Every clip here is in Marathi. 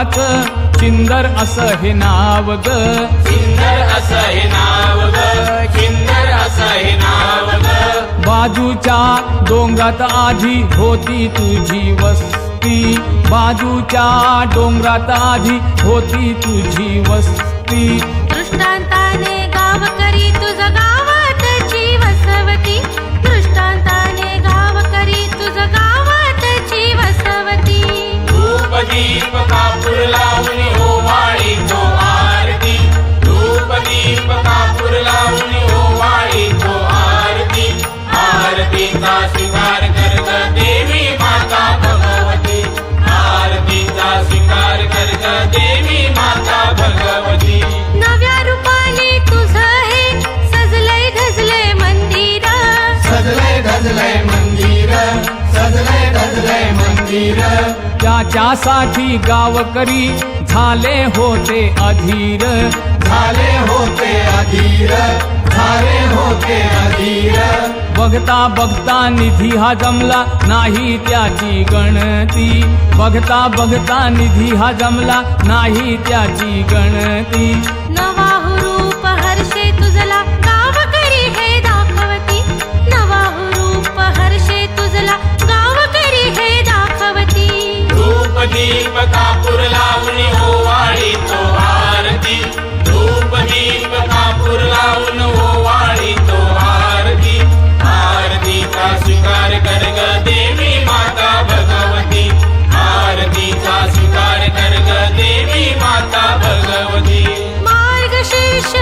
गावात चिंदर असं हे नाव ग. सुंदर असं हे नाव ग. सुंदर असं हे नाव ग. बाजूच्या डोंगरात आधी होती तुझी वस्ती. बाजूच्या डोंगरात आधी होती तुझी वस्ती. दृष्टांताने त्याच्यासाठी गावकरी झाले होते अधीर. झाले होते अधीर. झाले होते अधीर. बघता बघता निधी हा जमला नाही त्याची गणती. बघता बघता निधी हा जमला नाही त्याची गणती. नवाहु कापूर लावून हो ओवाळी तो आरती. धूप दीप कापूर लावून हो ओवाळी तो आरती. आरतीचा स्वीकार कर ग देवी माता भगवती. आरतीचा स्वीकार कर ग देवी माता भगवती. मार्गशीर्ष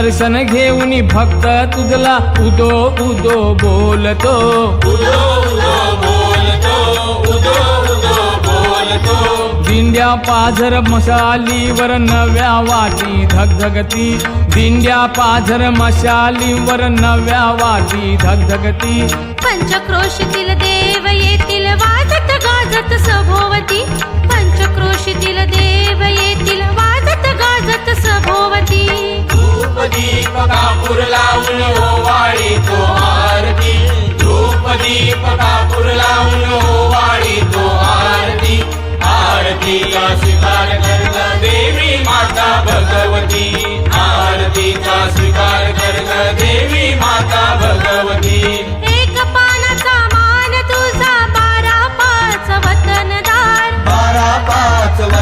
दर्शन घेऊन भक्त तुझला उदो उदो बोलतो. उदो उदो बोलतो उदो उदो बोलतो. दिंड्या पाझर मशालीवर नव्या वाटी धगधगती. दिंड्या पाझर मशालीवर नव्या वाटी धगधगती. पंचक्रोशीतील देव येतील वाजत गाजत सभोवती. पंचक्रोशीतील देव येतील वाजत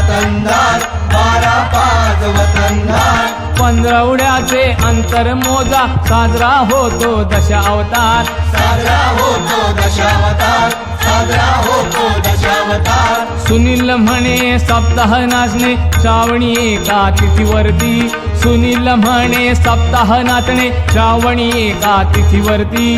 वतनदार बारा पाच वतनदार. पंधरवड्याचे अंतर मोजा साजरा होतो दशा अवतार साजरा होतो दशावतार साजरा होतो दशावतार. सुनील म्हणे सप्ताह नाचणे श्रावणी एका तिथीवरती. सुनील म्हणे सप्ताह नाचणे श्रावणी एका तिथीवरती.